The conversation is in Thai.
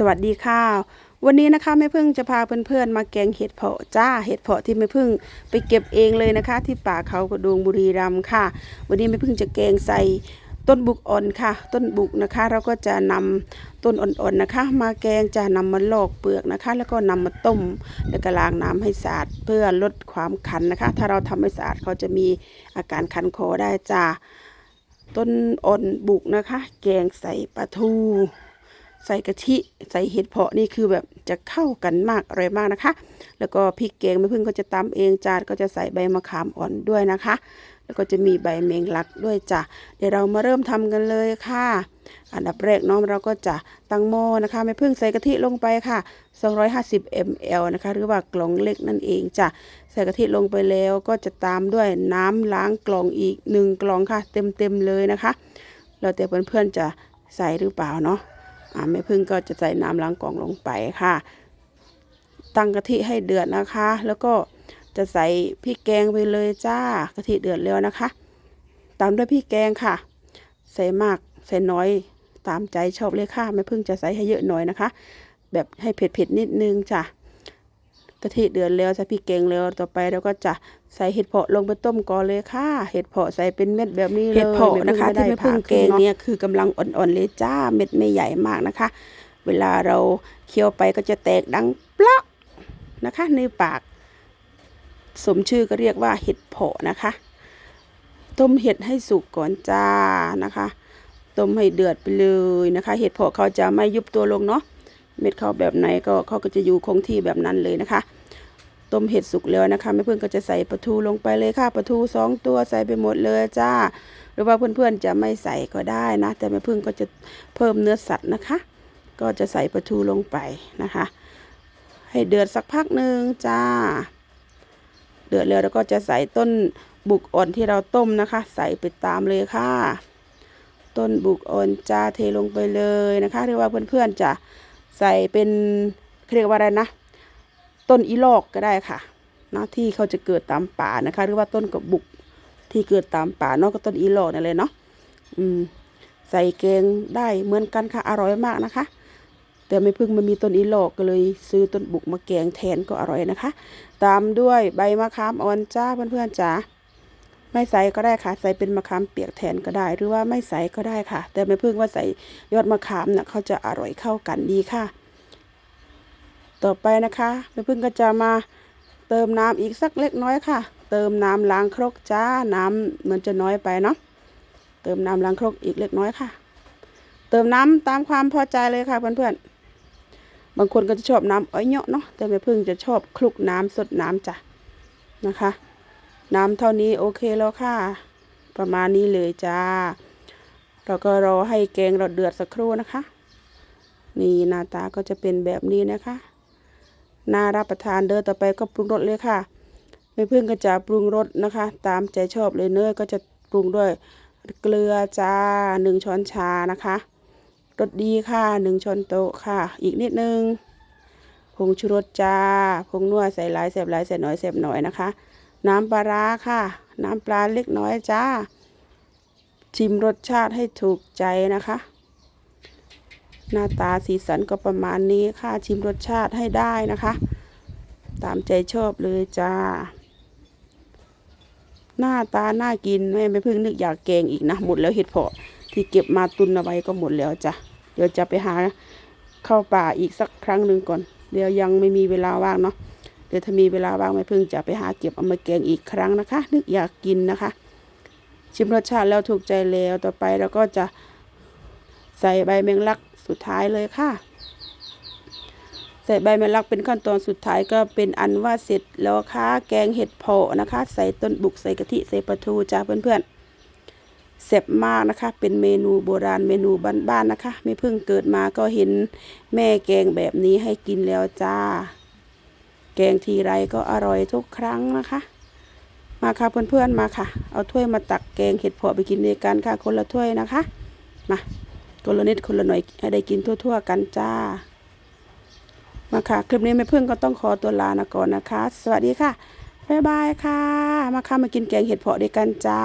สวัสดีค่ะ วันนี้นะคะแม่พึ่งจะพาเพื่อนๆมาแกงเห็ดเผาะจ้าเห็ดเผาะที่แม่พึ่งไปเก็บเองเลยนะคะ ที่ป่าเขากระดงบุรีรัมย์ค่ะ วันนี้แม่พึ่งจะแกงใส่ต้นบุกอ่อนค่ะ ต้นบุกนะคะ เราก็จะนำต้นอ่อนๆนะคะ มาแกงจะนำมาลอกเปลือกนะคะ แล้วก็นำมาต้มแล้วก็ล้างน้ำให้สะอาดเพื่อลดความคันนะคะ ถ้าเราทำไม่สะอาดเขาจะมีอาการคันคอได้จ้าต้นอ่อนบุกนะคะ แกงใส่ปลาทู ใส่กะทิใส่เห็ดเพาะนี่คือแบบจะเข้ากันมากอร่อยมากนะคะ แล้วก็พริกแกงแม่พึ่งก็จะตำเองจานก็จะใส่ใบมะขามอ่อนด้วยนะคะ แล้วก็จะมีใบเมงลักด้วยจ้ะเดี๋ยวเรามาเริ่มทำกันเลยค่ะ อันดับแรกเน้องเราก็จะตั้งหม้อนะคะแม่พึ่งใส่กะทิลงไปค่ะ 250 ml นะคะหรือว่ากล่องเล็กนั่นเองจ้ะใส่กะทิลงไปแล้วก็จะตามด้วยน้ำล้างกล่องอีกหนึ่งกล่องค่ะ เต็มๆเลยนะคะแล้วแต่เพื่อนๆจะใส่หรือเปล่าเนาะ แม่พึ่งก็จะใส่น้ำล้างกล่องลงไปค่ะ ตั้งกะทิให้เดือดนะคะ แล้วก็จะใส่พริกแกงไปเลยจ้ากะทิเดือดแล้วนะคะ ตามด้วยพริกแกงค่ะ ใส่มากใส่น้อยตามใจชอบเลยค่ะแม่พึ่งจะใส่ให้เยอะหน่อยนะคะ แบบให้เผ็ดๆนิดนึงจ้ะะทิเดือดแล้วใส่พริกแกงแล้วต่อไปเราก็จะใส่เห็ดเผาะลงไปต้มก่อนเลยค่ะ เห็ดเผาะใส่เป็นเม็ดแบบนี้เลยเห็ดเผาะนะคะที่ที่แม่แม่พึ่พึ่งงแกแกงงเนี่ยคือกำลังอ่อนๆเลยจ้าเม็ดไม่ใหญ่มากนะคะ เวลาเราเคี้ยวไปก็จะแตกดังเปลาะนะคะ ในปาก สมชื่อก็เรียกว่าเห็ดเผาะนะคะ ต้มเห็ดให้สุกก่อนจ้านะคะต้มให้เดือดไปเลยนะคะ เห็ดเผาะเขาจะไม่ยุบตัวลงเนาะเม็ดเขาแบบไหนก็เขาก็จะอยู่คงที่แบบนั้นเลยนะคะ ต้มเห็ดสุกแล้วนะคะแม่เพื่อนก็จะใส่ปลาทูลงไปเลยค่ะปลาทูสองตัวใส่ไปหมดเลยจ้า หรือว่าเพื่อนๆจะไม่ใส่ก็ได้นะ แต่แม่เพื่อนก็จะเพิ่มเนื้อสัตว์นะคะ ก็จะใส่ปลาทูลงไปนะคะ ให้เดือดสักพักหนึ่งจ้า เดือดแล้วเราก็จะใส่ต้นบุกอ่อนที่เราต้มนะคะ ใส่ไปตามเลยค่ะ ต้นบุกอ่อนจ้าเทลงไปเลยนะคะหรือว่าเพื่อนๆจะใส่เป็นเขาเรียกว่าอะไรนะ ต้นอีลอกก็ได้ค่ะนะที่เขาจะเกิดตามป่านะคะ หรือว่าต้นกระบุกที่เกิดตามป่านอกก็ต้นอีลอกนั่นเลยเนาะอืมใส่แกงได้เหมือนกันค่ะอร่อยมากนะคะ แต่ไม่พิ่งมันมีต้นอีลอกก็เลยซื้อต้นบุกมาแกงแทนก็อร่อยนะคะ ตามด้วยใบมะขามอ่อนจ้าเพื่อนๆจ๋าไม่ใส่ก็ได้ค่ะ ใส่เป็นมะขามเปียกแทนก็ได้ หรือว่าไม่ใส่ก็ได้ค่ะ แต่ไม่พิ่งว่าใส่ยอดมะขามนะ่ะเขาจะอร่อยเข้ากันดีค่ะ ต่อไปนะคะแม่พึ่งก็จะมาเติมน้ำอีกสักเล็กน้อยค่ะ เติมน้ำล้างครกจ้าน้ำเหมือนจะน้อยไปเนาะเติมน้ำล้างครกอีกเล็กน้อยค่ะ เติมน้ำตามความพอใจเลยค่ะเพื่อนๆบางคนก็จะชอบน้ำอ้อยเนาะเนาะแต่แม่พึ่งจะชอบคลุกน้ำสดน้ำจ้ะนะคะ น้ำเท่านี้โอเคแล้วค่ะ ประมาณนี้เลยจ้า เราก็รอให้แกงเราเดือดสักครู่นะคะ นี่หน้าตาก็จะเป็นแบบนี้นะคะ น่ารับประทานเด้อต่อไปก็ปรุงรสเลยค่ะแม่พึ่งก็จะปรุงรสนะคะ ตามใจชอบเลยเนยก็จะปรุงด้วยเกลือจ้าหนึ่งช้อนชานะคะรสดีค่ะหนึ่งช้อนโต๊ะค่ะ อีกนิดนึงผงชูรสจ้าผงนัวใส่หลายแสบหลายใส่น้อยแสบหน่อยนะคะ น้ำปลาร้าค่ะ น้ำปลาเล็กน้อยจ้าชิมรสชาติให้ถูกใจนะคะ หน้าตาสีสันก็ประมาณนี้ค่ะชิมรสชาติให้ได้นะคะ ตามใจชอบเลยจ้า หน้าตาน่ากินแม่ไม่เพิ่งนึกอยากแกงอีกนะหมดแล้วเห็ดเพาะที่เก็บมาตุนเอาไว้ก็หมดแล้วจ้ะเดี๋ยวจะไปหาเข้าป่าอีกสักครั้งหนึ่งก่อน เดี๋ยวยังไม่มีเวลาว่างเนาะเดี๋ยวถ้ามีเวลาว่างแม่เพิ่งจะไปหาเก็บเอามาแกงอีกครั้งนะคะ นึกอยากกินนะคะ ชิมรสชาติแล้วถูกใจแล้วต่อไปเราก็จะใส่ใบแมงลัก สุดท้ายเลยค่ะ ใส่ใบมงลักเป็นขั้นตอนสุดท้ายก็เป็นอันว่าเสร็จแล้วค่ะ แกงเห็ดเผาะนะคะ ใส่ต้นบุกใส่กะทิใส่ปลาทูจ้าเพื่อนๆเสร็จมากนะคะ เป็นเมนูโบราณเมนูบ้านๆนะคะ ไม่เพิ่งเกิดมาก็เห็นแม่แกงแบบนี้ให้กินแล้วจ้า แกงทีไรก็อร่อยทุกครั้งนะคะมาค่ะเพื่อนๆมาค่ะ เอาถ้วยมาตักแกงเห็ดเผาะไปกินด้วยกันค่ะคนละถ้วยนะคะ มา คนละนิดคนละหน่อยให้ได้กินทั่ว ๆ กันจ้า มาค่ะ คลิปนี้แม่พึ่งก็ต้องขอตัวลานะก่อนนะคะ สวัสดีค่ะ บ๊ายบายค่ะ มาค่ะมากินแกงเห็ดเผาะด้วยกันจ้า